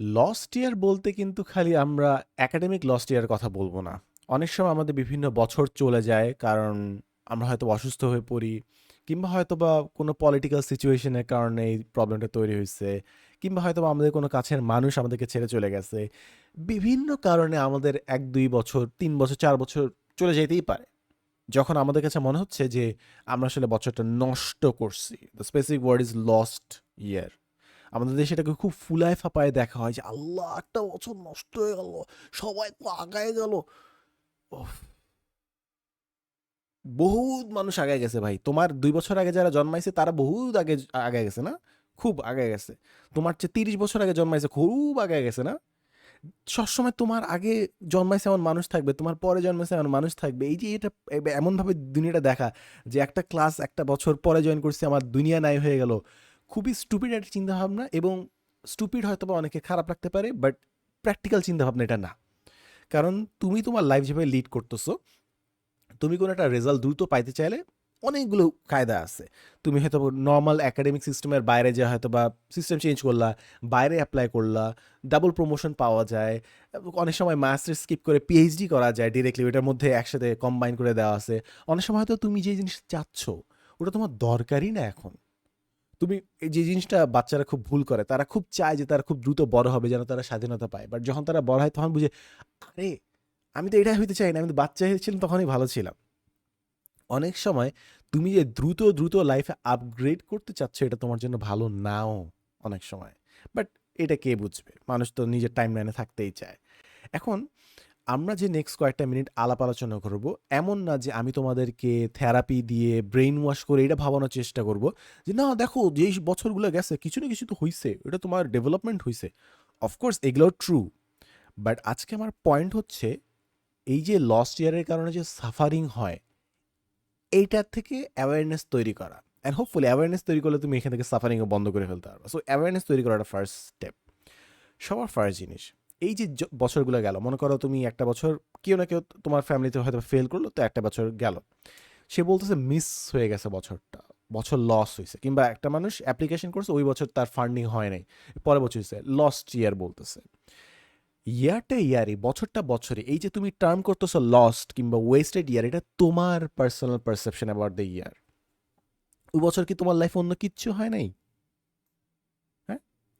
Lost ইয়ার বলতে কিন্তু খালি আমরা একাডেমিক লস্ট ইয়ার কথা বলব না। অনেক সময় আমাদের বিভিন্ন বছর চলে যায় কারণ আমরা হয়তো অসুস্থ হয়ে পড়ি কিংবা হয়তোবা কোনো পলিটিক্যাল সিচুয়েশনের কারণে এই প্রবলেমটা তৈরি হয়েছে কিংবা হয়তোবা আমাদের কোনো কাছের মানুষ আমাদেরকে ছেড়ে চলে গেছে। বিভিন্ন কারণে আমাদের ১-২ বছর, তিন বছর, চার বছর চলে যেতেই পারে। যখন আমাদের কাছে মনে হচ্ছে যে আমরা আসলে বছরটা নষ্ট করছি। The specific word is lost year. আমাদের দেশে এটাকে খুব ফুলায় ফাঁপায় দেখা হয় যে, "আল্লাহ! একটা বছর নষ্ট হয়ে গেল। সবাই তো আগায় গেল।" বহুত মানুষ আগায় গেছে ভাই। তোমার দুই বছর আগে যারা জন্মাইছে তারা বহুত আগে আগায় গেছে না? খুব আগায় গেছে। তোমার চেয়ে ৩০ বছর আগে জন্মাইছে খুব আগায় গেছে না? সবসময় তোমার আগে জন্মাইছে এমন মানুষ থাকবে, তোমার পরে জন্মাইছে এমন মানুষ থাকবে। এই যে এটা এমনভাবে দুনিয়াটা দেখা যে একটা ক্লাস একটা বছর পরে জয়েন করছি আমার দুনিয়া নাই হয়ে গেল। খুবই স্টুপিড একটা চিন্তাভাবনা এবং স্টুপিড হয়তোবা অনেকে খারাপ লাগতে পারে বাট প্র্যাকটিক্যাল চিন্তাভাবনা এটা না। কারণ তুমি তোমার লাইফ যেভাবে লিড করতেছো, তুমি কোনো একটা রেজাল্ট দ্রুত পাইতে চাইলে অনেকগুলো কায়দা আছে। তুমি হয়তো নর্মাল একাডেমিক সিস্টেমের বাইরে যেয়ে হয়তোবা সিস্টেম চেঞ্জ করলা, বাইরে অ্যাপ্লাই করলা, ডাবল প্রমোশন পাওয়া যায়। অনেক সময় মাস্টার স্কিপ করে পিএইচডি করা যায় ডিরেক্টলি ওইটার মধ্যে একসাথে কম্বাইন করে দেওয়া আছে। অনেক সময় হয়তো তুমি যে জিনিস চাচ্ছ, ওটা তোমার দরকারই না এখন। তুমি এই যে জিনিসটা বাচ্চারা খুব ভুল করে। তারা খুব চায় যে তারা খুব দ্রুত বড় হবে যেন তারা স্বাধীনতা পায়। বাট যখন তারা বড় হয় তখন বুঝে, আরে! আমি তো এটাই হইতে চাই না। আমি তো বাচ্চা হয়েছিলাম তখনই ভালো ছিলাম। অনেক সময় তুমি যে দ্রুত, দ্রুত লাইফে আপগ্রেড করতে চাচ্ছ এটা তোমার জন্য ভালো নাও অনেক সময়। বাট এটা কে বুঝবে? মানুষ তো নিজের টাইমলাইনে থাকতেই চায়। এখন আমরা যে নেক্সট কয়েকটা মিনিট আলাপ আলোচনা করব, এমন না যে আমি তোমাদেরকে থেরাপি দিয়ে ব্রেইন ওয়াশ করে এটা ভাবানোর চেষ্টা করব যে, "না দেখো যেই বছরগুলো গেছে কিছু না কিছু তো হইছে। এটা তোমার ডেভেলপমেন্ট হইছে।" অফকোর্স এগুলো ট্রু। বাট আজকে আমার পয়েন্ট হচ্ছে এই যে লস্ট ইয়ারের কারণে যে সাফারিং হয়, এইটার থেকে অ্যাওয়ারনেস তৈরি করা। অ্যান্ড হোপফুলি অ্যাওয়ারনেস তৈরি করলে তুমি এখান থেকে সাফারিংও বন্ধ করে ফেলতে পারবা। সো অ্যাওয়ারনেস তৈরি করাটা ফার্স্ট স্টেপ। সবার ফার্স্ট জিনিস। এই যে বছরগুলো গেল, মনে করো তুমি একটা বছর কেউ না কেউ তোমার ফ্যামিলিতে হয়তো ফেল করল তো একটা বছর গেল। সে বলতেছে মিস হয়ে গেছে বছরটা। বছর লস হয়েছে কিংবা একটা মানুষ অ্যাপ্লিকেশন করছে ওই বছর তার ফান্ডিং হয় নাই। পরের বছর হয়েছে লস্ট ইয়ার বলতেছে। ইয়ারটা ইয়ারই, বছরটা বছরে এই যে তুমি টার্ম করতেছো লস্ট কিংবা ওয়েস্টেড ইয়ার এটা তোমার personal perception about the year. ওই বছর কি তোমার লাইফে অন্য কিচ্ছু হয় নাই?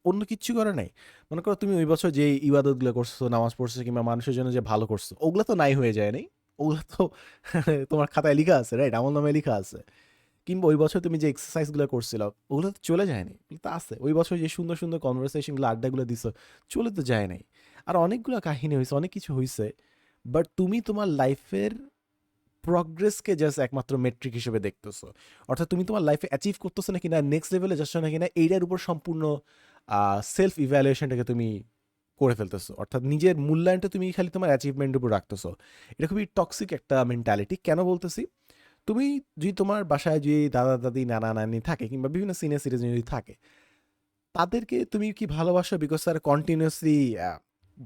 অন্য কিচ্ছু করে নাই? মনে করো তুমি ওই বছর যে ইবাদতগুলো করছ, নামাজ পড়ছো কিংবা মানুষের জন্য যে ভালো করছ, ওগুলো তো নাই হয়ে যায় নাই? ওগুলা তো তোমার খাতায় লিখা আছে, রাইট? আমল নামে লিখা আছে। কিংবা ওই বছর তুমি যে এক্সারসাইজগুলা করছিলা, ওগুলো তো চলে যায়নি। তো আছে। ওই বছর যে সুন্দর, সুন্দর কনভারসেশনগুলো আড্ডাগুলো দিছো, চলে তো যায় নাই। আর অনেকগুলো কাহিনী হয়েছে অনেক কিছু হয়েছে বাট তুমি তোমার লাইফের প্রগ্রেসকে জাস্ট একমাত্র মেট্রিক হিসেবে দেখতেছো। অর্থাৎ তুমি তোমার লাইফে অ্যাচিভ করতেছো নাকি না, নেক্সট লেভেলে যাচ্ছ নাকি না, এইটার উপর সম্পূর্ণ সেলফ ইভ্যালুয়েশনটাকে তুমি করে ফেলতেছো। অর্থাৎ নিজের মূল্যায়নটা তুমি খালি তোমার অ্যাচিভমেন্টের উপর রাখতেছো। এটা খুবই টক্সিক একটা মেন্টালিটি। কেন বলতেছি? তুমি যদি তোমার বাসায় যদি দাদা-দাদি, নানা-নানি থাকে কিংবা বিভিন্ন সিনিয়র সিটিজেন যদি থাকে, তাদেরকে তুমি কি ভালোবাসো বিকজ তারা কন্টিনিউয়াসলি আ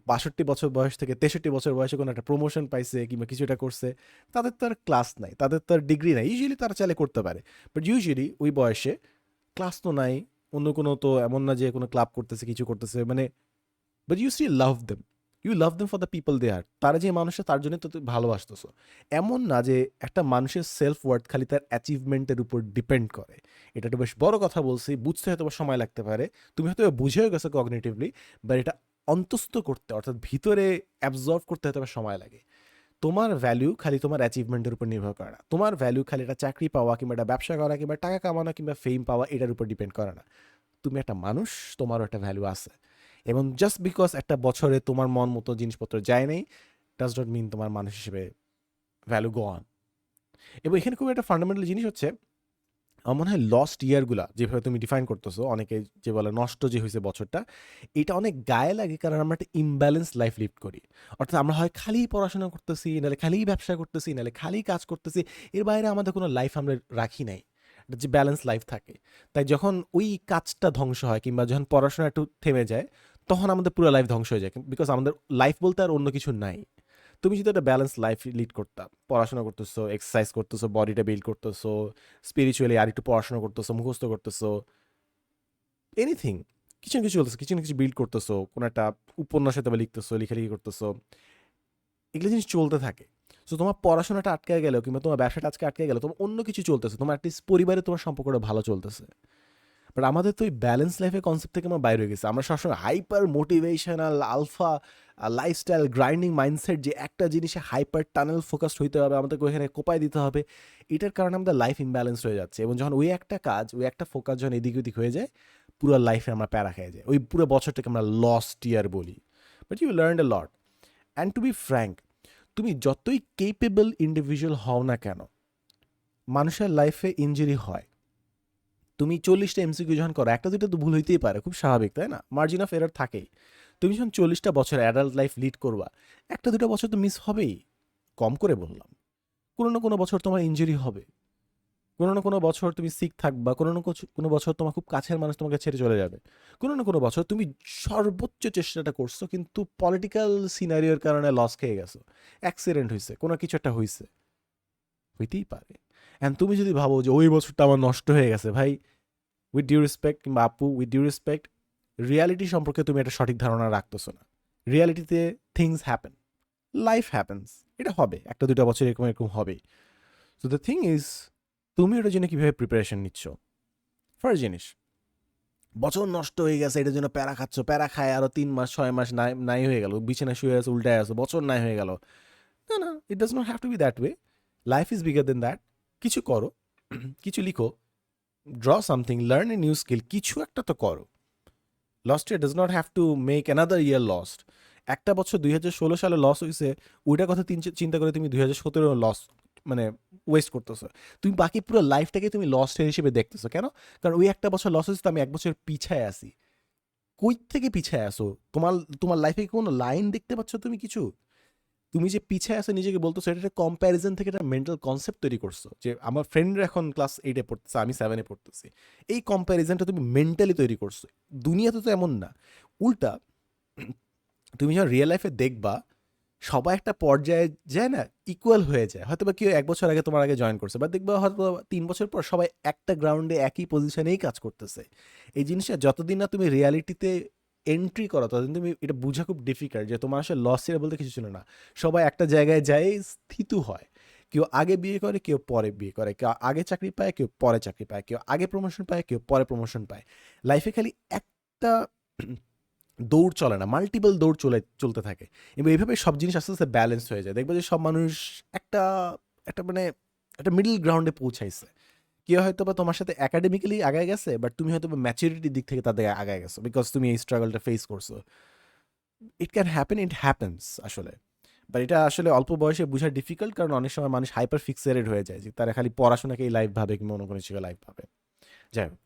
৬২ বছর বয়স থেকে ৬৩ বছর বয়সে কোনো একটা প্রমোশন পাইছে কিংবা কিছু একটা করছে। তাদের তো আর ক্লাস নাই। তাদের তো আর ডিগ্রি নাই। ইউজুয়ালি তারা চাইলে করতে পারে। বাট ইউজুয়ালি ওই বয়সে ক্লাস তো নাই। অন্য কোনো তো এমন না যে কোনো ক্লাব করতেছে, কিছু করতেছে। মানে but you still love them. You love them for the people they are. তারা যে মানুষটা তার জন্যই তো তুমি ভালোবাসতেছো। এমন না যে একটা মানুষের সেলফ ওয়ার্থ খালি তার অ্যাচিভমেন্টের উপর ডিপেন্ড করে। এটা একটা বেশ বড় কথা বলছি। বুঝতে হয়তোবা সময় লাগতে পারে। তুমি হয়তোবা বুঝেও গেছো কগনেটিভলি বাট এটা অন্তঃস্থ করতে অর্থাৎ ভিতরে অ্যাবজর্ভ করতে হয়তোবা সময় লাগে। তোমার ভ্যালু খালি তোমার অ্যাচিভমেন্টের উপর নির্ভর করে না। তোমার ভ্যালু খালি একটা চাকরি পাওয়া কিংবা একটা ব্যবসা করা কিংবা টাকা কামানো কিংবা ফেম পাওয়া এটার উপর ডিপেন্ড করে না। তুমি একটা মানুষ, তোমারও একটা ভ্যালু আছে। এবং জাস্ট বিকজ একটা বছরে তোমার মন মতো জিনিসপত্র যায় নাই, ডাজ ডট মিন তোমার মানুষ হিসেবে ভ্যালু গো অন এবং এখানে খুব একটা ফান্ডামেন্টাল জিনিস হচ্ছে, আমার মনে হয় লস্ট ইয়ারগুলা যেভাবে তুমি ডিফাইন করতেছো, অনেকে যে বলে নষ্ট যে হয়েছে বছরটা, এটা অনেক গায়ে লাগে কারণ আমরা একটা ইমব্যালেন্স লাইফ লিড করি। অর্থাৎ আমরা হয় খালি পড়াশোনা করতেছি, নাহলে খালি ব্যবসা করতেছি, নাহলে খালি কাজ করতেছি। এর বাইরে আমাদের কোনো লাইফ আমরা রাখি নাই। যে ব্যালেন্স লাইফ থাকে। তাই যখন ওই কাজটা ধ্বংস হয় কিংবা যখন পড়াশোনা একটু থেমে যায়, তখন আমাদের পুরো লাইফ ধ্বংস হয়ে যায়। বিকজ আমাদের লাইফ বলতে আর অন্য কিছু নাই। তুমি যদি একটা ব্যালেন্স লাইফ লিড করতা, পড়াশোনা করতেছো, এক্সারসাইজ করতেছো, বডিটা বিল্ড করতেছো, স্পিরিচুয়ালি আরেকটু পড়াশোনা করতেছো, মুখস্থ করতেছো, এনিথিং। কিছু না কিছু চলতেছে কিছু না কিছু বিল্ড করতেছো কোনো একটা উপন্যাস হয়তো বা লিখতেছো লেখালেখি করতেছো। এগুলো জিনিস চলতে থাকে। সো তোমার পড়াশোনাটা আটকে গেলেও কিংবা তোমার ব্যবসাটা আজকে আটকে গেল তোমার অন্য কিছু চলতেছে তোমার অ্যাটলিস্ট পরিবারে তোমার সম্পর্কটা ভালো চলতেছে। বাট আমাদের তো ওই ব্যালেন্স লাইফের কনসেপ্ট থেকে আমার বাইরে হয়ে গেছে। আমরা সবসময় hyper motivational alpha lifestyle grinding mindset যে একটা জিনিসে হাইপার টানেল ফোকাসড হইতে হবে, আমাদেরকে ওইখানে কোপায় দিতে হবে, এটার কারণে আমাদের লাইফ ইমব্যালেন্স হয়ে যাচ্ছে। এবং যখন ওই একটা কাজ, ওই একটা ফোকাস যখন এদিক ওদিক হয়ে যায়, পুরো লাইফে আমরা প্যারা খেয়ে যাই ওই পুরো বছরটাকে আমরা লস্ট ইয়ার বলি। But you learn a lot and to be frank তুমি যতই কেপেবল ইন্ডিভিজুয়াল হও না কেন, মানুষের লাইফে ইঞ্জুরি হয়। তুমি চল্লিশটা এমসিকিউ যখন করো, একটা দুটো তো ভুল হইতেই পারে, খুব স্বাভাবিক, তাই না? মার্জিন অফ এরার থাকেই। তুমি যখন চল্লিশটা বছর অ্যাডাল্ট লাইফ লিড করবা, একটা দুটো বছর তো মিস হবেই। কম করে বললাম। কোনো না কোনো বছর তোমার ইঞ্জুরি হবে। কোনো না কোনো বছর তুমি সিক থাকবা, কোনো না কোনো বছর তোমার খুব কাছের মানুষ তোমাকে ছেড়ে চলে যাবে। কোনো না কোনো বছর তুমি সর্বোচ্চ চেষ্টাটা করছ, কিন্তু পলিটিক্যাল সিনারিওর কারণে লস খেয়ে গেছো। অ্যাক্সিডেন্ট হয়েছে কোনো কিছু একটা হয়েছে হইতেই পারে। অ্যান্ড তুমি যদি ভাবো যে ওই বছরটা আমার নষ্ট হয়ে গেছে, ভাই উইথ ডিউ রেসপেক্ট কিংবা আপু উইথ ডিউ রেসপেক্ট রিয়ালিটি সম্পর্কে তুমি একটা সঠিক ধারণা রাখতেছো না। রিয়ালিটিতে থিংস হ্যাপেন লাইফ হ্যাপেন্স এটা হবে। একটা দুটা বছর এরকম এরকম হবে সো দ্য থিং ইজ তুমি ওটার জন্য কীভাবে প্রিপারেশন নিচ্ছ? ফার্স্ট জিনিস, বছর নষ্ট হয়ে গেছে, এটার জন্য প্যারা খাচ্ছ। প্যারা খায় আরও তিন মাস, ছয় মাস নাই নাই হয়ে গেল। বিছানায় শুয়ে আছে, উল্টায় আছে, বছর নাই হয়ে গেল। না না it does not have to be that way life is bigger than that কিছু করো, কিছু লিখো। Draw something learn a new skill কিছু একটা তো করো। Lost year does not have to make another year lost একটা বছর দুই হাজার ষোলো সালে লস হয়েছে ওইটার কথা চিন্তা করে তুমি দুই হাজার সতেরো লস মানে ওয়েস্ট করতেছো। তুমি বাকি পুরো লাইফটাকে তুমি লস্ট হিসেবে দেখতেছো, কেন? কারণ ওই একটা বছর লস হয়েছে আমি এক বছর পিছায় আসি কই থেকে পিছায় আসো তোমার তোমার লাইফে কোনো লাইন দেখতে পাচ্ছ তুমি কিছু? তুমি যে পিছায় আসে নিজেকে বলতো সেটা একটা কম্প্যারিজন থেকে একটা মেন্টাল কনসেপ্ট তৈরি করছ যে আমার ফ্রেন্ডরা এখন ক্লাস এইটে পড়তেছে, আমি সেভেনে পড়তেছি। এই কম্প্যারিজনটা তুমি মেন্টালি তৈরি করছ। দুনিয়াতে তো এমন না। উল্টা, তুমি যখন রিয়েল লাইফে দেখবা, সবাই একটা পর্যায়ে যায় না ইকুয়াল হয়ে যায়। হয়তো বা কেউ এক বছর আগে তোমার আগে জয়েন করছে বা দেখবা হয়তো তিন বছর পর সবাই একটা গ্রাউন্ডে একই পজিশনেই কাজ করতেছে। এই জিনিসটা যতদিন না তুমি রিয়ালিটিতে এন্ট্রি করা, ততদিন তুমি এটা বোঝা খুব ডিফিকাল্ট যে তোমার আসলে লস এর বলতে কিছু ছিল না। সবাই একটা জায়গায় যায়, স্থিত হয়। কেউ আগে বিয়ে করে, কেউ পরে বিয়ে করে। কেউ আগে চাকরি পায়, কেউ পরে চাকরি পায়। কেউ আগে প্রমোশন পায়, কেউ পরে প্রমোশন পায়। লাইফে খালি একটা দৌড় চলে না মাল্টিপল দৌড় চলে, চলতে থাকে। এবং এইভাবে সব জিনিস আস্তে আস্তে ব্যালেন্স হয়ে যায়। দেখবে যে সব মানুষ একটা একটা মানে একটা মিডল গ্রাউন্ডে পৌঁছাইছে। কেউ হয়তো বা তোমার সাথে একাডেমিক্যালি আগায় গেছে বাট তুমি হয়তো বা ম্যাচুরিটির দিক থেকে তাদের আগায় গেছো বিকজ তুমি এই স্ট্রাগলটা ফেস করছ। It can happen it happens আসলে। বাট এটা আসলে অল্প বয়সে বোঝা ডিফিকাল্ট কারণ অনেক সময় মানুষ হাইপার ফিক্সেটেড হয়ে যায় যে, তারা খালি পড়াশোনাকেই লাইফ ভাবে কিংবা অন্য কোনো কিছুকে লাইফ ভাবে। যাই হোক।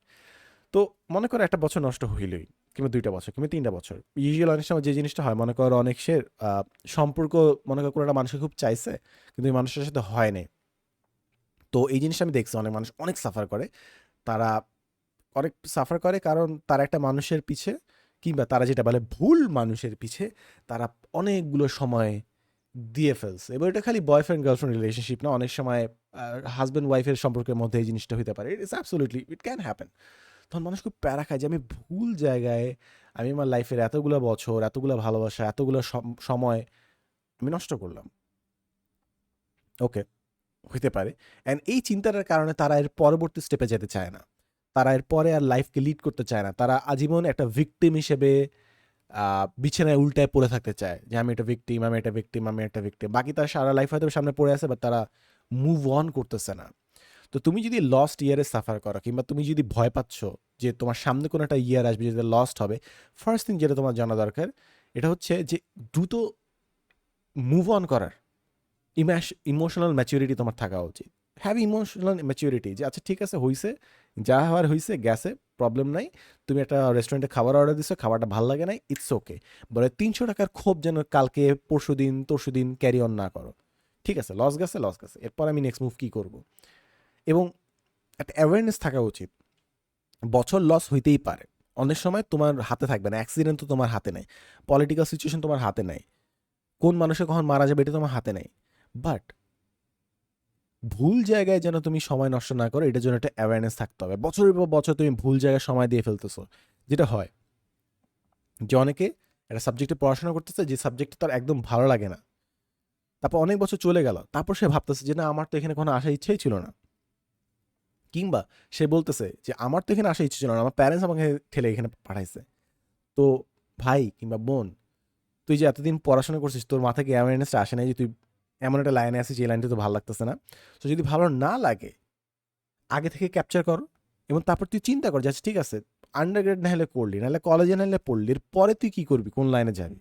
তো মনে করো একটা বছর নষ্ট হইলই, কিংবা দুইটা বছর, কিংবা তিনটা বছর। ইউজুয়াল অনেক সময় যে জিনিসটা হয়, মনে করো অনেক সে সম্পর্ক মনে করো কোনো একটা মানুষকে খুব চাইছে, কিন্তু এই মানুষের সাথে হয় হয়নি তো এই জিনিসটা আমি দেখছি অনেক মানুষ অনেক সাফার করে। তারা অনেক সাফার করে কারণ তারা একটা মানুষের পিছে কিংবা তারা যেটা বলে ভুল মানুষের পিছে তারা অনেকগুলো সময় দিয়ে ফেলছে। এবার এটা খালি বয়ফ্রেন্ড গার্লফ্রেন্ড রিলেশনশিপ না, অনেক সময় হাজব্যান্ড ওয়াইফের সম্পর্কের মধ্যে এই জিনিসটা হতে পারে। It is absolutely it can happen তখন মানুষ খুব প্যারা খায় যে আমি ভুল জায়গায় আমি আমার লাইফের এতগুলো বছর, এতগুলো ভালোবাসা, এতগুলো সম- সময় আমি নষ্ট করলাম। ওকে হইতে পারে। অ্যান্ড এই চিন্তাটার কারণে তারা এর পরবর্তী স্টেপে যেতে চায় না। তারা এর পরে আর লাইফকে লিড করতে চায় না। তারা আজীবন একটা ভিকটিম হিসেবে বিছানায় উল্টায় পড়ে থাকতে চায় যে, আমি একটা ভিকটিম আমি একটা ভিকটিম আমি একটা ভিকটিম বাকি তার সারা লাইফ হয়তো সামনে পড়ে আছে বাট তারা মুভ অন করতেছে না। তো তুমি যদি লস্ট ইয়ারে সাফার করো, কিংবা তুমি যদি ভয় পাচ্ছ যে, তোমার সামনে কোনো একটা ইয়ার আসবে যেটা লস্ট হবে ফার্স্ট থিং যেটা তোমার জানা দরকার, এটা হচ্ছে যে, দ্রুত মুভ অন করার। ইম্যাশ ইমোশনাল ম্যাচিউরিটি তোমার থাকা উচিত। হ্যাভ ইমোশনাল ম্যাচিউরিটি যে আচ্ছা ঠিক আছে, হইছে, যা হওয়ার হইছে গ্যাসে প্রবলেম নাই, তুমি একটা রেস্টুরেন্টে খাবার অর্ডার দিছো, খাবারটা ভালো লাগে নাই ইটস ওকে বলে, তিনশো টাকার ক্ষোভ যেন কালকে পরশু দিন তরশু দিন ক্যারি অন না করো। ঠিক আছে লস গেছে লস গেছে, এরপর আমি নেক্সট মুভ কী করব? এবং একটা অ্যাওয়ারনেস থাকা উচিত। বছর লস হইতেই পারে। অনেক সময় তোমার হাতে থাকবে না অ্যাক্সিডেন্ট তো তোমার হাতে নেই পলিটিক্যাল সিচুয়েশন তোমার হাতে নেই। কোন মানুষে কখন মারা যাবে এটা তোমার হাতে নেই। বাট ভুল জায়গায় যেন তুমি সময় নষ্ট না করো, এটার জন্য একটা অ্যাওয়ারনেস থাকতে হবে। বছরের পর বছর তুমি ভুল জায়গায় সময় দিয়ে ফেলতেছো। যেটা হয়, যে অনেকে একটা সাবজেক্টে পড়াশোনা করতেছে, যে সাবজেক্টটা তার একদম ভালো লাগে না। তারপর অনেক বছর চলে গেল, তারপর সে ভাবতেছে যে, না, আমার তো এখানে কোনো আসার ইচ্ছেই ছিল না। কিংবা সে বলতেছে যে, আমার তো এখানে আসার ইচ্ছে ছিল না, আমার প্যারেন্টস আমাকে ঠেলে এখানে পাঠাইছে। তো ভাই কিংবা বোন, তুই যে এতদিন পড়াশোনা করছিস, তোর মাথাকে অ্যাওয়ারনেসটা আসে না যে তুই এমন একটা লাইনে আছে যে লাইনটা তো ভালো লাগতেছে না। তো যদি ভালো না লাগে, আগে থেকে ক্যাপচার করো এবং তারপর তুই চিন্তা কর যাচ্ছে ঠিক আছে আন্ডার গ্রেড না হলে করলি নাহলে কলেজে না হলে পড়লি পরে তুই কী করবি, কোন লাইনে যাবি?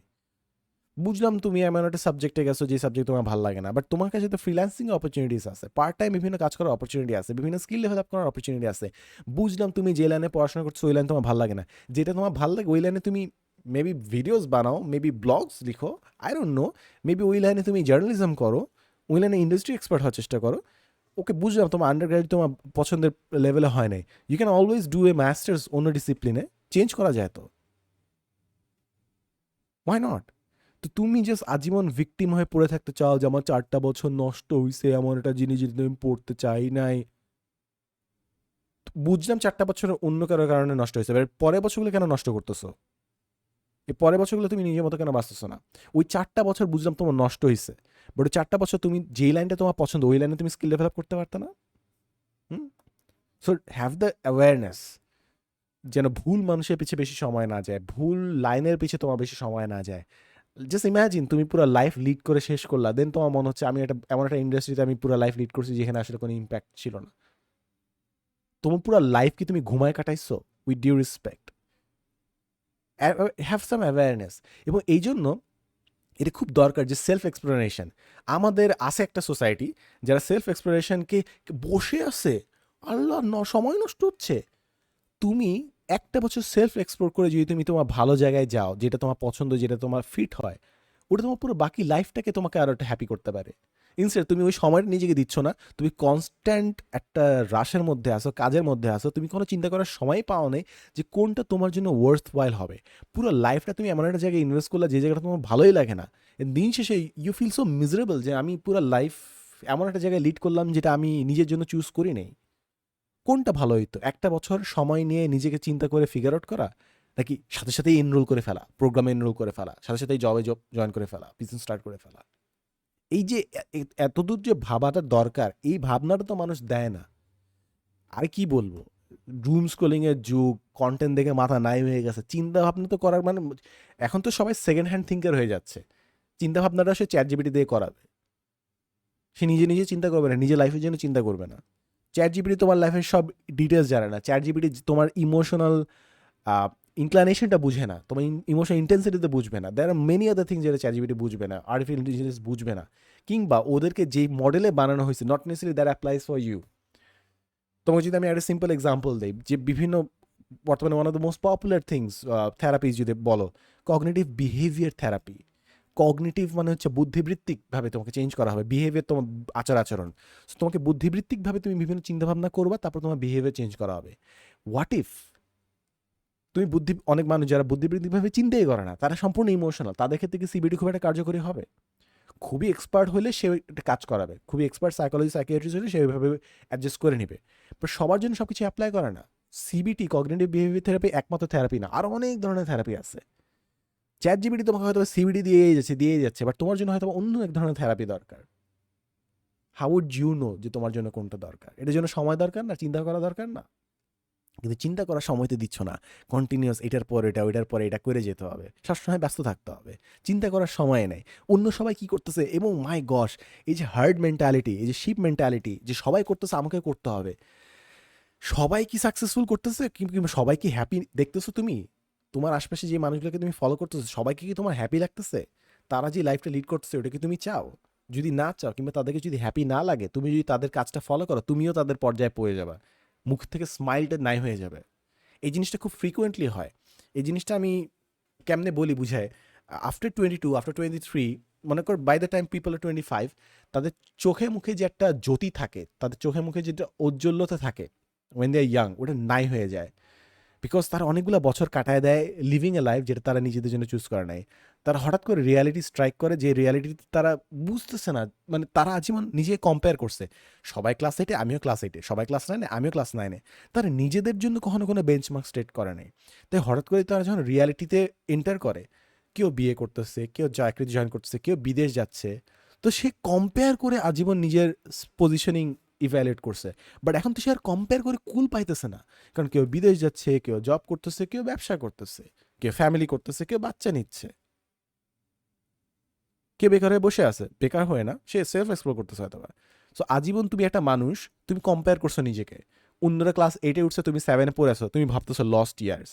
বুঝলাম তুমি এমন একটা সাবজেক্টে গেছো যে সাবজেক্ট তোমার ভালো লাগে না বাট তোমার কাছে তো ফ্রিল্যান্সিং অপরচুনিটিস আছে পার্ট টাইম বিভিন্ন কাজ করার অপরচুনিটি আছে, বিভিন্ন স্কিল ডেভেলপ করার অপরচুনিটি আছে। বুঝলাম তুমি যে লাইনে পড়াশোনা করছ, ওই লাইন তোমার ভালো লাগে না। যেটা তোমার ভালো লাগে, ওই লাইনে তুমি মেবি ভিডিওস বানাও মেবি ব্লগস লিখো আই ডোন্ট নো মেবি ওই লাইনে তুমি জার্নালিজম করো, ওই লাইনে ইন্ডাস্ট্রি এক্সপার্ট হওয়ার চেষ্টা করো। ওকে বুঝলাম, তোমার আন্ডার গ্রাজুয়েট তোমার পছন্দের লেভেলে হয় নাই। You can always do a masters অন্য ডিসিপ্লিনে চেঞ্জ করা যায় তো। ওয়াই নট তো তুমি জাস্ট আজীবন ভিকটিম হয়ে পড়ে থাকতে চাও যে আমার চারটা বছর নষ্ট হইছে, এমন একটা জিনিস যেটা আমি পড়তে চাই নাই। বুঝলাম চারটা বছর অন্য কারও কারণে নষ্ট হয়েছে এবার পরের বছরগুলো কেন নষ্ট করতেছো? এই পরের বছরগুলো তুমি নিজের মতো কেন বাঁচতেছো না? ওই চারটা বছর বুঝলাম তোমার নষ্ট হয়েছে বাট ওই চারটা বছর তুমি যেই লাইনটা তোমার পছন্দ, ওই লাইনে তুমি স্কিল ডেভেলপ করতে পারতো না? Hmm? So have the awareness যেন ভুল মানুষের পিছে বেশি সময় না যায়, ভুল লাইনের পিছে তোমার বেশি সময় না যায়। জাস্ট ইম্যাজিন তুমি পুরো লাইফ লিড করে শেষ করলা দেন তোমার মনে হচ্ছে আমি একটা, এমন একটা ইন্ডাস্ট্রিতে আমি পুরো লাইফ লিড করছি যেখানে আসলে কোনো ইম্প্যাক্ট ছিল না। তোমার পুরো লাইফ কি তুমি ঘুমায় কাটাইছো? With due respect have some awareness এবং এই জন্য এটা খুব দরকার যে সেলফ এক্সপ্লোরেশন আমাদের আছে একটা সোসাইটি যারা সেলফ এক্সপ্লোরেশনকে বসে আছে, আল্লাহ ন, সময় নষ্ট হচ্ছে। তুমি একটা বছর সেলফ এক্সপ্লোর করে যদি তুমি তোমার ভালো জায়গায় যাও, যেটা তোমার পছন্দ, যেটা তোমার ফিট হয়, ওটা তোমার পুরো বাকি লাইফটাকে তোমাকে আরও একটা হ্যাপি করতে পারে। ইনস্টেড তুমি ওই সময়টা নিজেকে দিচ্ছ না। তুমি কনস্ট্যান্ট একটা রাশের মধ্যে আসো কাজের মধ্যে আসো তুমি কোনো চিন্তা করার সময় পাও নেই যে কোনটা তোমার জন্য ওয়ার্থ ওয়াইল হবে। পুরো লাইফটা তুমি এমন একটা জায়গায় ইনভেস্ট করলে যে জায়গাটা তোমার ভালোই লাগে না। দিন শেষে ইউ ফিল সো মিজারেবল যে আমি পুরো লাইফ এমন একটা জায়গায় লিড করলাম যেটা আমি নিজের জন্য চুজ করি নেই। কোনটা ভালো হইতো? একটা বছর সময় নিয়ে নিজেকে চিন্তা করে ফিগার আউট করা? নাকি সাথে সাথেই এনরোল করে ফেলা? প্রোগ্রামে এনরোল করে ফেলা? সাথে সাথেই জবে জব জয়েন করে ফেলা? বিজনেস স্টার্ট করে ফেলা? এই যে এতদূর যে ভাবাটা দরকার, এই ভাবনাটা তো মানুষ দেয় না। আর কি বলব? রুম স্ক্রোলিং এর যুগ কন্টেন্ট দেখে মাথা নাই হয়ে গেছে। চিন্তা ভাবনা তো করার মানে এখন তো সবাই সেকেন্ড হ্যান্ড থিঙ্কার হয়ে যাচ্ছে। চিন্তা ভাবনাটা সে চ্যাট জিবিটি দিয়ে করাবে। সে নিজে নিজে চিন্তা করবে না, নিজের লাইফের জন্য চিন্তা করবে না। চ্যাট জিবিটি তোমার লাইফের সব ডিটেলস জানে না। চ্যাট জিবিটি তোমার ইমোশনাল ইনক্লানেশনটা বুঝে না, তোমার ইমোশনাল ইন্টেন্সিটিতে বুঝবে না। There are many other things যেটা চ্যাট জিবিটি বুঝবে না আর্টিফিশিয়াল ইন্টেলিজেন্স বুঝবে না, কিংবা ওদেরকে যেই মডেলে বানানো হয়েছে not necessary that applies for you তোমাকে যদি আমি একটা সিম্পল এক্সাম্পল দিই, যে বিভিন্ন বর্তমানে one of the most popular things therapies যদি বলো কগনেটিভ বিহেভিয়ার থেরাপি কগনিটিভ মানে হচ্ছে বুদ্ধিবৃত্তিকভাবে তোমাকে চেঞ্জ করা হবে বিহেভিয়ার তোমার আচার আচরণ। তোমাকে বুদ্ধিবৃত্তিকভাবে তুমি বিভিন্ন চিন্তাভাবনা করবা, তারপর তোমার বিহেভিয়ার চেঞ্জ করা হবে। হোয়াট ইফ তুমি বুদ্ধি, অনেক মানুষ যারা বুদ্ধিবৃত্তিকভাবে চিন্তাই করে না, তারা সম্পূর্ণ ইমোশনাল তাদের ক্ষেত্রে কি সিবিডি খুব একটা কার্যকরী হবে? খুবই এক্সপার্ট হলে সে একটা কাজ করাবে, খুবই এক্সপার্ট সাইকোলজি সাইকিয়াট্রিস্ট হলে সে ওইভাবে অ্যাডজাস্ট করে নেবে। বাট সবার জন্য সব কিছু অ্যাপ্লাই করে না। সিবিটি কগনেটিভ বিহেভিয়ার থেরাপি একমাত্র থেরাপি না আরও অনেক ধরনের থেরাপি আছে। চ্যাট জিবিটি তোমাকে হয়তো সিবিডি দিয়েই যাচ্ছে দিয়েই যাচ্ছে বাট তোমার জন্য হয়তো অন্য এক ধরনের থেরাপি দরকার। হাউ উড ইউ নো যে তোমার জন্য কোনটা দরকার? এটার জন্য সময় দরকার না, চিন্তা করা দরকার না? কিন্তু চিন্তা করার সময় তো দিচ্ছ না। কন্টিনিউয়াস এটার পর এটা, ওইটার পরে এটা করে যেতে হবে। সবসময় ব্যস্ত থাকতে হবে। চিন্তা করার সময় নেই। অন্য সবাই কি করতেছে? এবং মাই গস এই যে হার্ড মেন্টালিটি এই যে শিপ মেন্টালিটি যে সবাই করতেছে আমাকে করতে হবে। সবাই কি সাকসেসফুল করতেছে? কিংবা সবাই কি হ্যাপি দেখতেছো তুমি? তোমার আশপাশে যে মানুষগুলোকে তুমি ফলো করতেছো, সবাইকে কি তোমার হ্যাপি লাগতেছে? তারা যে লাইফটা লিড করতেছে, ওটা কি তুমি চাও? যদি না চাও, কিংবা তাদেরকে যদি হ্যাপি না লাগে, তুমি যদি তাদের কাজটা ফলো করো, তুমিও তাদের পর্যায়ে পড়ে যাবে। মুখ থেকে স্মাইলটা নাই হয়ে যাবে। এই জিনিসটা খুব ফ্রিকুয়েন্টলি হয়। এই জিনিসটা আমি কেমনে বলি বুঝায়? After twenty two after twenty three মনে কর by the time people are twenty five তাদের চোখে মুখে যে একটা জ্যোতি থাকে, তাদের চোখে মুখে যেটা ঔজ্জ্বল্যতা থাকে ওয়েন দে আর ইয়াং ওটা নাই হয়ে যায়। বিকজ তারা অনেকগুলো বছর কাটায় দেয় লিভিং এ লাইফ যেটা তারা নিজেদের জন্য চুজ করে নেয় তারা হঠাৎ করে রিয়ালিটি স্ট্রাইক করে, যে রিয়ালিটি তারা বুঝতেছে না মানে তারা আজীবন নিজে কম্পেয়ার করছে। সবাই ক্লাস এইটে আমিও ক্লাস এইটে সবাই ক্লাস নাইনে আমিও ক্লাস নাইনে তারা নিজেদের জন্য কখনো কোনো বেঞ্চমার্ক স্টেট করে নেই। তাই হঠাৎ করে তারা যখন রিয়ালিটিতে এন্টার করে, কেউ বিয়ে করতেছে, কেউ চাকরি জয়েন করতেছে, কেউ বিদেশ যাচ্ছে, তো সে কম্পেয়ার করে আজীবন নিজের পজিশনিং ইভ্যালুয়েট করছে। বাট এখন তো সে আর কম্পেয়ার করে কুল পাইতেছে না। কারণ কেউ বিদেশ যাচ্ছে, কেউ জব করতেছে, কেউ ব্যবসা করতেছে, কেউ ফ্যামিলি করতেছে, কেউ বাচ্চা নিচ্ছে। কেউ বেকার হয়ে বসে আছে? বেকার হয়ে না, সে সেলফ এক্সপ্লোর করতেছে হয়তো সো আজীবন তুমি একটা মানুষ, তুমি কম্পেয়ার করছ নিজেকে। অন্যরা ক্লাস এইটে উঠছে, তুমি সেভেনে পড়ে আসো তুমি ভাবতেছো লস্ট ইয়ার্স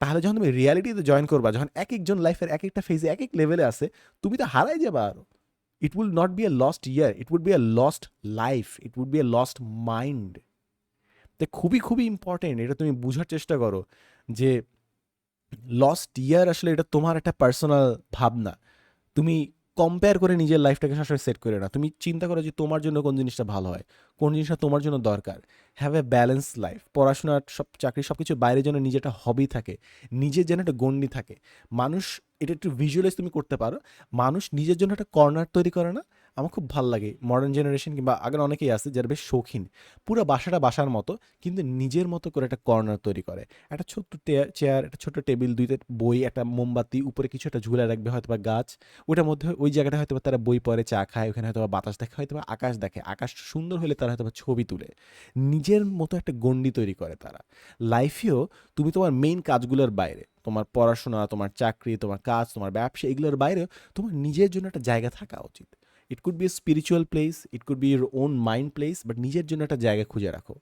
তাহলে যখন তুমি রিয়ালিটিতে জয়েন করবা, যখন এক একজন লাইফের এক একটা ফেজে এক এক লেভেলে আছে, তুমি তো হারাই যাবা আরও। It will not be a lost year it would be a lost life it would be a lost mind তো খুবই খুবই ইম্পর্টেন্ট এটা তুমি বোঝার চেষ্টা করো যে লস্ট ইয়ার আসলে এটা তোমার একটা পার্সোনাল ভাবনা। তুমি কম্পেয়ার করে নিজের লাইফটাকে সবসময় সেট করে না তুমি চিন্তা করো যে তোমার জন্য কোন জিনিসটা ভালো হয়, কোন জিনিসটা তোমার জন্য দরকার। হ্যাভ এ ব্যালেন্স লাইফ পড়াশোনার সব চাকরি সব কিছু বাইরে যেন নিজের একটা হবি থাকে, নিজের যেন একটা গণ্ডি থাকে। মানুষ, এটা একটু ভিজুয়ালাইজ তুমি করতে পারো। মানুষ নিজের জন্য একটা কর্নার তৈরি করে না আমার খুব ভালো লাগে মডার্ন জেনারেশন কিংবা আগের অনেকেই আছে যারা বেশ শৌখিন। পুরো বাসাটা বাসার মতো, কিন্তু নিজের মতো করে একটা কর্নার তৈরি করে। একটা ছোট্ট চেয়ার একটা ছোট্ট টেবিল দুইটা বই, একটা মোমবাতি, উপরে কিছু একটা ঝুলে রাখবে হয়তো বা গাছ। ওটার মধ্যে ওই জায়গাটা হয়তো বা তারা বই পড়ে, চা খায়, ওখানে হয়তো বা বাতাস দেখে হয়তো আকাশ দেখে। আকাশ সুন্দর হলে তারা হয়তো বা ছবি তুলে। নিজের মতো একটা গণ্ডি তৈরি করে তারা। লাইফেও তুমি তোমার মেইন কাজগুলোর বাইরে, তোমার পড়াশোনা, তোমার চাকরি, তোমার কাজ, তোমার ব্যবসা, এগুলোর বাইরেও তোমার নিজের জন্য একটা জায়গা থাকা উচিত। It could be spiritual place it could be your own mind place but নিজের জন্য একটা জায়গা খুঁজে রাখো।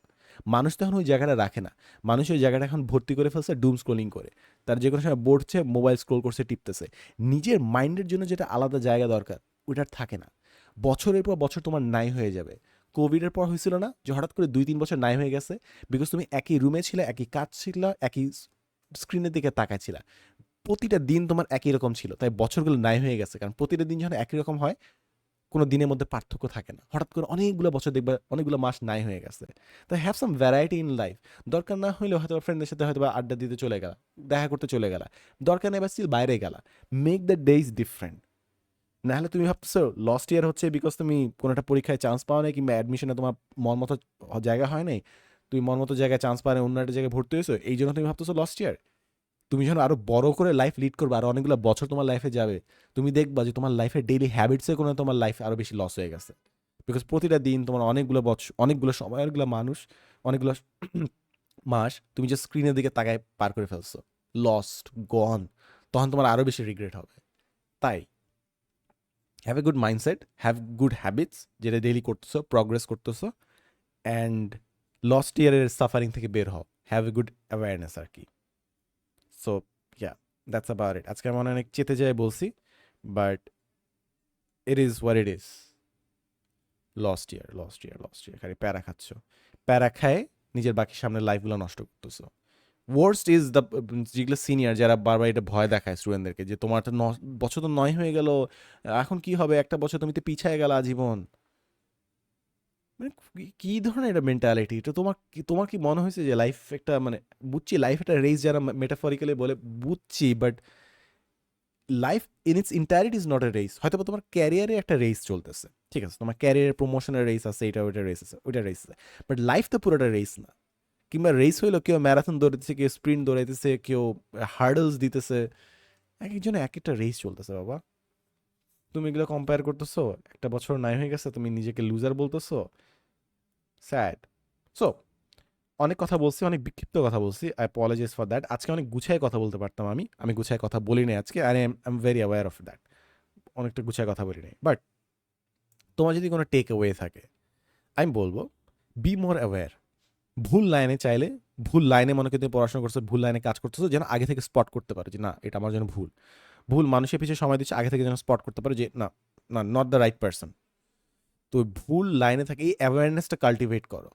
মানুষ তো এখন ওই জায়গাটা রাখে না। মানুষ ওই জায়গাটা এখন ভর্তি করে ফেলছে ডুম স্ক্রোলিং করে। তার যে কোনো সময় বসছে মোবাইল স্ক্রোল করছে, টিপতেছে। নিজের মাইন্ডের জন্য যেটা আলাদা জায়গা দরকার, ওইটার থাকে না। বছরের পর বছর তোমার নাই হয়ে যাবে। কোভিডের পর হয়েছিল না যে হঠাৎ করে দুই, তিন বছর নাই হয়ে গেছে? বিকজ তুমি একই রুমে ছিলে, একই কাজ ছিল, একই স্ক্রিনের দিকে তাকাচ্ছিল প্রতিটা দিন তোমার একই রকম ছিল, তাই বছরগুলো নাই হয়ে গেছে। কারণ প্রতিটা দিন যখন একই রকম হয় কোনো দিনের মধ্যে পার্থক্য থাকে না। হঠাৎ করে অনেকগুলো বছর দেখবে অনেকগুলো মাস নাই হয়ে গেছে। তো have some variety in life দরকার না হলেও হয়তো ফ্রেন্ডের সাথে হয়তো আড্ডা দিতে চলে গেলা, দেখা করতে চলে গেলা। দরকার নেই বা স্টিল বাইরে গেলা। মেক দ্য ডেজ ডিফারেন্ট নাহলে তুমি ভাবছ লস্ট ইয়ার হচ্ছে বিকজ তুমি কোনো একটা পরীক্ষায় চান্স পাও নাই কিংবা অ্যাডমিশনে তোমার মন মতো জায়গা হয় নাই। তুমি মন মতো জায়গায় চান্স পাও অন্য একটা জায়গায় ভর্তি হয়েছো। এই জন্য তুমি ভাবতেছো লস্ট ইয়ার তুমি যখন আরও বড় করে লাইফ লিড করবে, আর অনেকগুলো বছর তোমার লাইফে যাবে, তুমি দেখবা যে তোমার লাইফের ডেইলি হ্যাবিটসে কোনো তোমার লাইফ আরও বেশি লস হয়ে গেছে। বিকজ প্রতিটা দিন তোমার অনেকগুলো বছর অনেকগুলো সময়, অনেকগুলো মানুষ, অনেকগুলো মাস তুমি যে স্ক্রিনের দিকে তাকায় পার করে ফেলছো। লস্ট গন তখন তোমার আরও বেশি রিগ্রেট হবে। তাই have a good mindset have good habits যেটা ডেইলি করতেছো প্রগ্রেস করতেছো অ্যান্ড লস্ট ইয়ারের সাফারিং থেকে বের হও। হ্যাভ এ গুড অ্যাওয়ারনেস আর কি। So yeah that's about it আজকে আমি অনেক চেতে যায় বলছি but it is war it is lost year lost year lost year খালি প্যারা খাচ্ছ। প্যারা খায় নিজের বাকি সামনে লাইফগুলো নষ্ট করতেছো। ওয়ার্স্ট ইজ দ্য যেগুলো সিনিয়র যারা বারবার এটা ভয় দেখায় স্টুডেন্টদেরকে যে তোমার তো বছর তো নয় হয়ে গেল, এখন কি হবে? একটা বছর তুমি তো পিছায় গেল আজীবন। মানে কি ধরনের এটা মেন্টালিটি এটা তোমার তোমার কি মনে হয়েছে যে লাইফ একটা মানে বুঝছি লাইফ একটা রেস যারা মেটাফরিক্যালি বলে বুঝছি but life in its entirety is not a race হয়তো তোমার ক্যারিয়ারে একটা রেস চলতেছে, ঠিক আছে? তোমার ক্যারিয়ারের প্রমোশনের রেস আছে এটা ওইটা রেস আছে ওইটা রেস আছে বাট লাইফ তো পুরোটা রেস না। কিংবা রেস হইল কেউ ম্যারাথন দৌড়াইতেছে, কেউ স্প্রিন্ট দৌড়াইতেছে, কেউ হার্ডলস দিতেছে এক একজনে এক একটা রেস চলতেছে, বাবা। তুমি এগুলো কম্পেয়ার করতেছো, একটা বছর নাই হয়ে গেছে, তুমি নিজেকে লুজার বলতেছো স্যাড। সো, অনেক কথা বলছি, অনেক বিক্ষিপ্ত কথা বলছি আই অ্যাপোলজাইজ ফর দ্যাট আজকে অনেক গুছায় কথা বলতে পারতাম আমি। আমি গুছায় কথা বলি নাই আজকে আর am am very aware of that অনেকটা গুছায় কথা বলি নাই। বাট তোমার যদি কোনো টেক অ্যাওয়ে থাকে, আমি বলব বি মোর অ্যাওয়্যার ভুল লাইনে চাইলে, ভুল লাইনে মনে তুমি পড়াশোনা করছ, ভুল লাইনে কাজ করতেছো, যেন আগে থেকে স্পট করতে পারো যে, না, এটা আমার জন্য ভুল। ভুল মানুষের পিছিয়ে সময় দিচ্ছে, আগে থেকে যেন স্পট করতে পারো যে, না না নট দ্য রাইট পার্সন তো ভুল লাইনে থাকে, এই অ্যাওয়ারনেসটা কাল্টিভেট করো।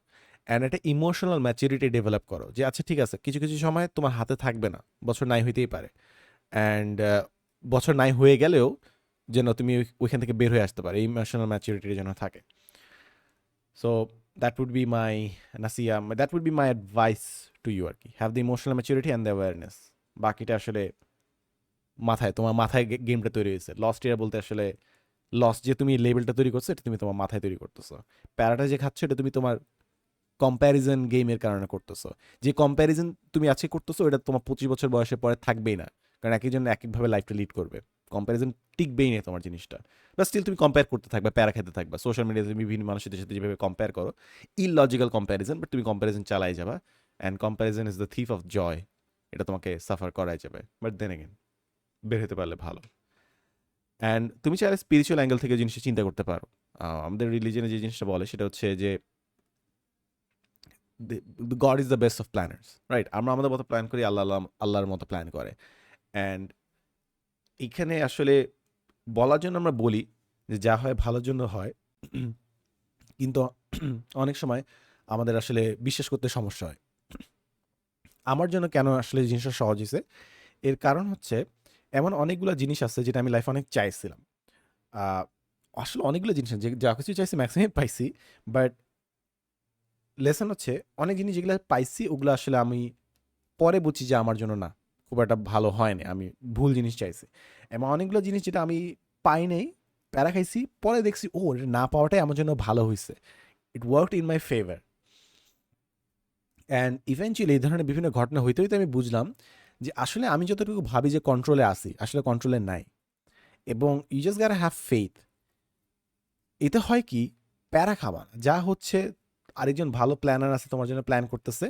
অ্যান্ড একটা ইমোশনাল ম্যাচুরিটি ডেভেলপ করো যে আচ্ছা ঠিক আছে, কিছু কিছু সময় তোমার হাতে থাকবে না, বছর নাই হইতেই পারে। অ্যান্ড বছর নাই হয়ে গেলেও যেন তুমি ওইখান থেকে বের হয়ে আসতে পারো ইমোশনাল ম্যাচুরিটি যেন থাকে। So that would be my nausea would be my advice to to you আর কি have the emotional maturity and the awareness বাকিটা আসলে মাথায়, তোমার মাথায় গেমটা তৈরি হয়েছে। লস্ট ইয়ার বলতে আসলে লস যে তুমি লেভেলটা তৈরি করছ, এটা তুমি তোমার মাথায় তৈরি করতেছো। প্যারাটা যে খাচ্ছ, এটা তুমি তোমার কম্প্যারিজন গেমের কারণে করতেছো। যে কম্প্যারিজন তুমি আজকে করতেছো, এটা তোমার পঁচিশ বছর বয়সের পরে থাকবেই না। কারণ একই জন্য এক একভাবে লাইফটা লিড করবে। কম্প্যারিজন টিকবেই না তোমার জিনিসটা। বা স্টিল তুমি কম্পেয়ার করতে থাকবে, প্যারা খেতে থাকবে। সোশ্যাল মিডিয়াতে বিভিন্ন মানুষের সাথে যেভাবে কম্পেয়ার করো ইললজিক্যাল কম্প্যারিজন বাট তুমি কম্প্যারিজন চালাই যাবা। And comparison is the thief of joy এটা তোমাকে সাফার করাই যাবে। বাট দেন এগেন বের হতে পারলে ভালো। অ্যান্ড তুমি চাইলে স্পিরিচুয়াল অ্যাঙ্গেল থেকে জিনিসটা চিন্তা করতে পারো। আমাদের রিলিজনে যে জিনিসটা বলে, সেটা হচ্ছে যে God is the best of planners right আমরা আমাদের মতো প্ল্যান করি, আল্লাহ আল্লাহ, আল্লাহর মতো প্ল্যান করে। অ্যান্ড এখানে আসলে বলার জন্য আমরা বলি যে যা হয় ভালোর জন্য হয়। কিন্তু অনেক সময় আমাদের আসলে বিশ্বাস করতে সমস্যা হয়। আমার জন্য কেন আসলে জিনিসটা সহজ হয়েছে এর কারণ হচ্ছে এমন অনেকগুলো জিনিস আছে যেটা আমি লাইফে অনেক চাইছিলাম। আসলে অনেকগুলো জিনিস আছে, যে কিছু চাইছি ম্যাক্সিমাম পাইছি বাট লেসন হচ্ছে অনেক জিনিস যেগুলো পাইছি, ওগুলো আসলে আমি পরে বুঝছি যে আমার জন্য না, খুব একটা ভালো হয়নি, আমি ভুল জিনিস চাইছি। এবং অনেকগুলো জিনিস যেটা আমি পাই নাই, প্যারা খাইছি, পরে দেখছি, ও না পাওয়াটাই আমার জন্য ভালো হয়েছে it work in my favour and eventually এই ধরনের বিভিন্ন ঘটনা হইতে হইতে আমি বুঝলাম যে আসলে আমি যতটুকু ভাবি যে কন্ট্রোলে আসি আসলে কন্ট্রোলে নাই। এবং you just gotta have faith এতে হয় কি? প্যারা খাবা না। যা হচ্ছে আরেকজন ভালো প্ল্যানার আছে, তোমার জন্য প্ল্যান করতেছে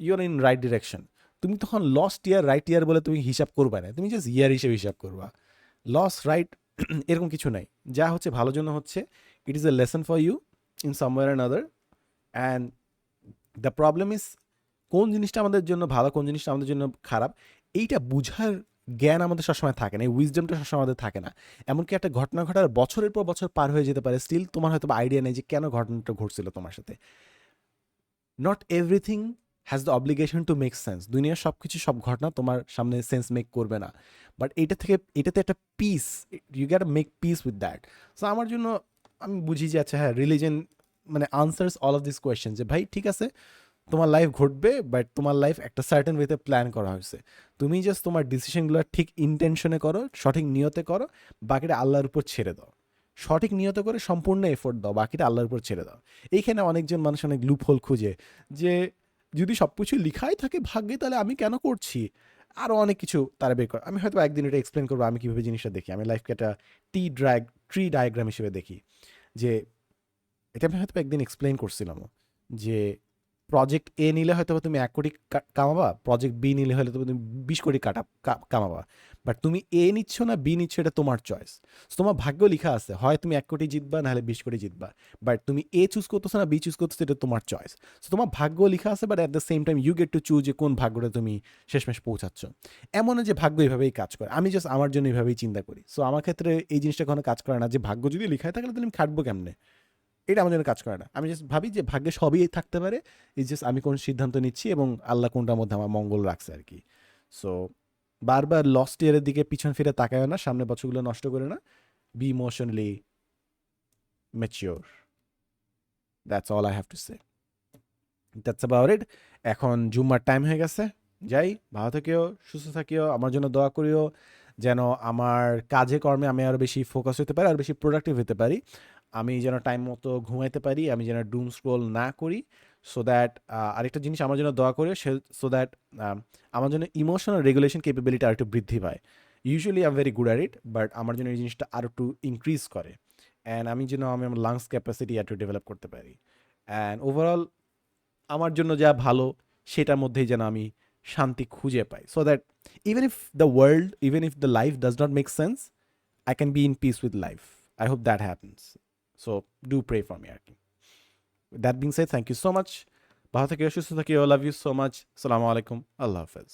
ইউর ইন রাইট ডিরেকশন তুমি তখন লস্ট ইয়ার রাইট ইয়ার বলে তুমি হিসাব করবা না। তুমি জাস্ট ইয়ার হিসেবে হিসাব করবা। লস রাইট এরকম কিছু নাই। যা হচ্ছে ভালোর জন্য হচ্ছে it is a lesson for you in somewhere and other and the problem is কোন জিনিসটা আমাদের জন্য ভালো, কোন জিনিসটা আমাদের জন্য খারাপ, এইটা বুঝার জ্ঞান আমাদের সবসময় থাকে না, এই উইজডমটা সবসময় আমাদের থাকে না। এমনকি একটা ঘটনা ঘটার বছরের পর বছর পার হয়ে যেতে পারে স্টিল তোমার হয়তো আইডিয়া নেই যে কেন ঘটনাটা ঘটছিল তোমার সাথে। Not everything has the obligation to make sense দুনিয়ার সব কিছু সব ঘটনা তোমার সামনে সেন্স মেক করবে না। বাট এটা থেকে, এটাতে একটা peace you got make peace with that so আমার জন্য আমি বুঝি যে আচ্ছা হ্যাঁ রিলিজন মানে answers all of this question যে, ভাই, ঠিক আছে তোমার লাইফ ঘটবে বাট তোমার লাইফ একটা সার্টেন ওয়েতে প্ল্যান করা হয়েছে। তুমি জাস্ট তোমার ডিসিশনগুলো ঠিক ইন্টেনশনে করো, সঠিক নিয়তে করো, বাকিটা আল্লাহর উপর ছেড়ে দাও। সঠিক নিয়ত করে সম্পূর্ণ এফোর্ট দাও, বাকিটা আল্লাহর উপর ছেড়ে দাও। এইখানে অনেকজন মানুষ অনেক লুপ হোল খুঁজে যে যদি সব কিছু লিখাই থাকে ভাগ্যে, তাহলে আমি কেন করছি? আরও অনেক কিছু তারা বের করে। আমি হয়তো একদিন এটা এক্সপ্লেন করব, আমি কীভাবে জিনিসটা দেখি। আমি লাইফকে একটা টি ড্রাগ ট্রি ডায়াগ্রাম হিসেবে দেখি। যে এটা আমি হয়তো একদিন এক্সপ্লেন করছিলাম যে প্রজেক্ট এ নিলে হয়তো তুমি এক কোটি কামাবা প্রজেক্ট বি নিলে হয়তো তুমি বিশ কোটি কাটা কামাবা। বাট তুমি এ নিচ্ছ না বি নিচ্ছ, এটা তোমার চয়েস তোমার ভাগ্য লেখা আছে, হয় তুমি এক কোটি জিতবা, নাহলে বিশ কোটি জিতবা। বাট তুমি এ চুজ করতেছো না বি চুজ করতেছো, এটা তোমার চয়েস সো তোমার ভাগ্য লেখা আছে but at the same time you get to choose যে কোন ভাগ্যটা তুমি শেষমেশ পৌঁছাচ্ছ। এমন যে ভাগ্য এভাবেই কাজ করে। আমি জাস্ট আমার জন্য এইভাবেই চিন্তা করি। সো আমার ক্ষেত্রে এই জিনিসটা কোনো কাজ করে না যে ভাগ্য যদি লেখায় থাকে তাহলে খাটবো কেমনে? এটা আমার জন্য কাজ করে না। আমি জাস্ট ভাবি যে ভাগ্যে সবই থাকতে পারে এই জাস্ট আমি কোন সিদ্ধান্ত নিচ্ছি এবং আল্লাহ কোনটার মধ্যে আমার মঙ্গল রাখছে আর কি। সো বারবার লস্ট ইয়ারের দিকে পিছন ফিরে তাকায় না সামনে বছরগুলো নষ্ট করে না। Be emotionally mature that's all I have to say that's about it এখন জুম্মার টাইম হয়ে গেছে। যাই, ভালো থাকিও, সুস্থ থাকিও, আমার জন্য দোয়া করিও, যেন আমার কাজে কর্মে আমি আরও বেশি ফোকাস হতে পারি, আর বেশি প্রোডাক্টিভ হতে পারি। আমি যেন টাইম মতো ঘুমাইতে পারি, আমি যেন ডুম স্ক্রোল না করি সো দ্যাট আরেকটা জিনিস আমার জন্য দোয়া করে সে সো দ্যাট আমার জন্য ইমোশনাল রেগুলেশন ক্যাপেবিলিটি আর একটু বৃদ্ধি পায়। Usually I am very good at it but আমার জন্য এই জিনিসটা আরও একটু ইনক্রিজ করে। অ্যান্ড আমি যেন আমি আমার লাংস ক্যাপাসিটি একটু ডেভেলপ করতে পারি। অ্যান্ড ওভারঅল আমার জন্য যা ভালো, সেটার মধ্যেই যেন আমি শান্তি খুঁজে পাই। So that even if the world even if the life does not make sense I can be in peace with life I hope that happens so do pray for me আর কি that being said thank you so much ভালো থেকে সুস্থ থাকিও love you so much সালামু আলাইকুম আল্লাহ হাফেজ